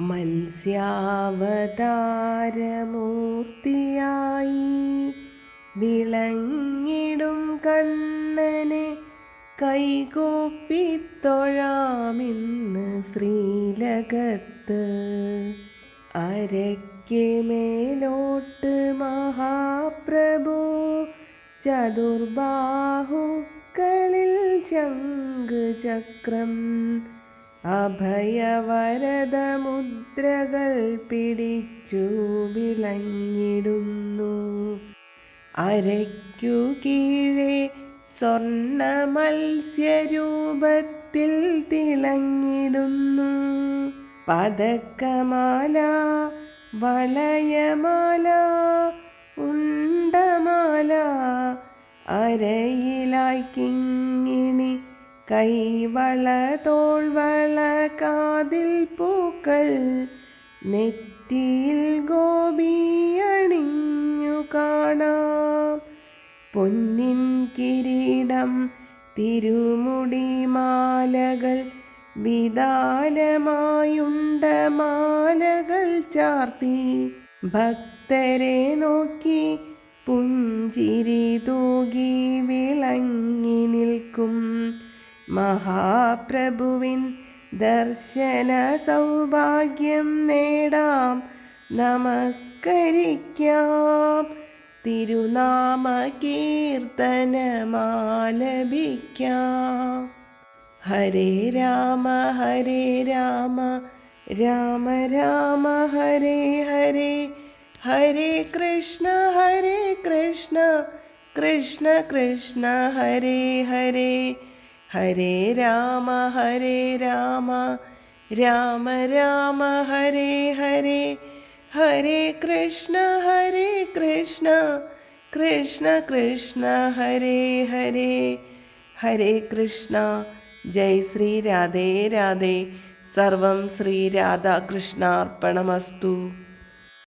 മത്സ്യാവതാരമൂർത്തിയായി വിളങ്ങിടും കണ്ണനെ കൈകൂപ്പിത്തൊഴാമിന്ന് ശ്രീലകത്ത്. അരയ്ക്ക് മേലോട്ട് മഹാപ്രഭു ചതുർബാഹുക്കളിൽ ശംഖ് ചക്രം അഭയവരദമുദ്രകൾ പിടിച്ചു വിളങ്ങിടുന്നു അരയ്ക്കു കീഴെ സ്വർണ മത്സ്യരൂപത്തിൽ തിളങ്ങിടുന്നു. പതക്കമാല വളയമാല ഉണ്ടമാല അരയിലായി കിങ്ങിണി കൈവള തോൾവള കാതിൽ പൂക്കൾ നെറ്റിയിൽ ഗോപി അണിഞ്ഞു കാണാം. പൊന്നിൻ കിരീടം തിരുമുടി മാലകൾ വിദാലമായുണ്ട മാലകൾ ചാർത്തി. ഭക്തരെ നോക്കി പുഞ്ചിരി തൂകി മഹാപ്രഭുവിൻ ദർശന സൗഭാഗ്യം നേടാം. നമസ്കരിക്കാം. തിരുനാമ കീർത്തനമാലപിക്കാം ഹരേ രാമ ഹരേ രാമ. രാമ രാമ ഹരേ ഹരേ. ഹരേ കൃഷ്ണ ഹരേ കൃഷ്ണ. കൃഷ്ണ കൃഷ്ണ ഹരേ ഹരേ. ഹരേ രാമ ഹരേ രാമ രാമ രാമ ഹരേ ഹരേ ഹരേ കൃഷ്ണ ഹരേ കൃഷ്ണ കൃഷ്ണ കൃഷ്ണ ഹരേ ഹരേ ഹരേ കൃഷ്ണ ജയ് ശ്രീ രാധേ രാധേ സർവം ശ്രീ രാധാകൃഷ്ണാർപ്പണമസ്തു